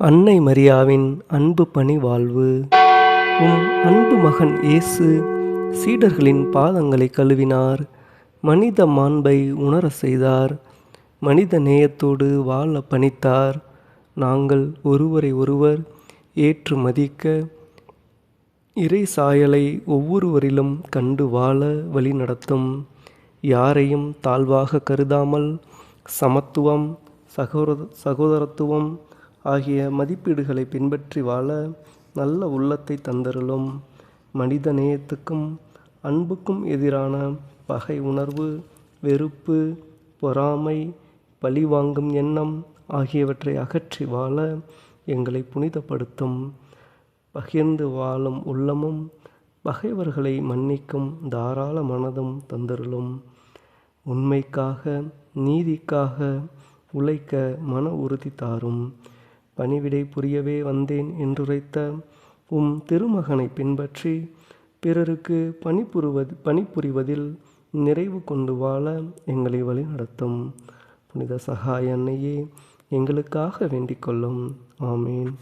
அன்னை மரியாவின் அன்பு பணி வாழ்வு. உம் அன்பு மகன் இயேசு சீடர்களின் பாதங்களை கழுவினார். மனித மாண்பை உணர செய்தார். மனித நேயத்தோடு வாழ பணித்தார். நாங்கள் ஒருவரை ஒருவர் ஏற்று மதிக்க இறை சாயலை ஒவ்வொருவரிலும் கண்டு வாழ வழிநடத்தும் யாரையும் தாழ்வாக கருதாமல் சமத்துவம் சகோதர சகோதரத்துவம் ஆகிய மதிப்பீடுகளை பின்பற்றி வாழ நல்ல உள்ளத்தை தந்தருளும். மனித நேயத்துக்கும் அன்புக்கும் எதிரான பகை உணர்வு வெறுப்பு பொறாமை பழிவாங்கும் எண்ணம் ஆகியவற்றை அகற்றி வாழ எங்களை புனிதப்படுத்தும். பகிர்ந்து வாழும் உள்ளமும் பகைவர்களை மன்னிக்கும் தாராள மனதும் தந்தருளும். உண்மைக்காக நீதிக்காக உழைக்க மன உறுதி தாரும். பணிவிடை புரியவே வந்தேன் என்றுரைத்த உம் திருமகனை பின்பற்றி பிறருக்கு பணிபுரிவது பணிபுரிவதில் நிறைவு கொண்டு வாழ எங்களை வழிநடத்தும் புனித சகாய அன்னையே எங்களுக்காக வேண்டிக் கொள்ளும். ஆமீன்.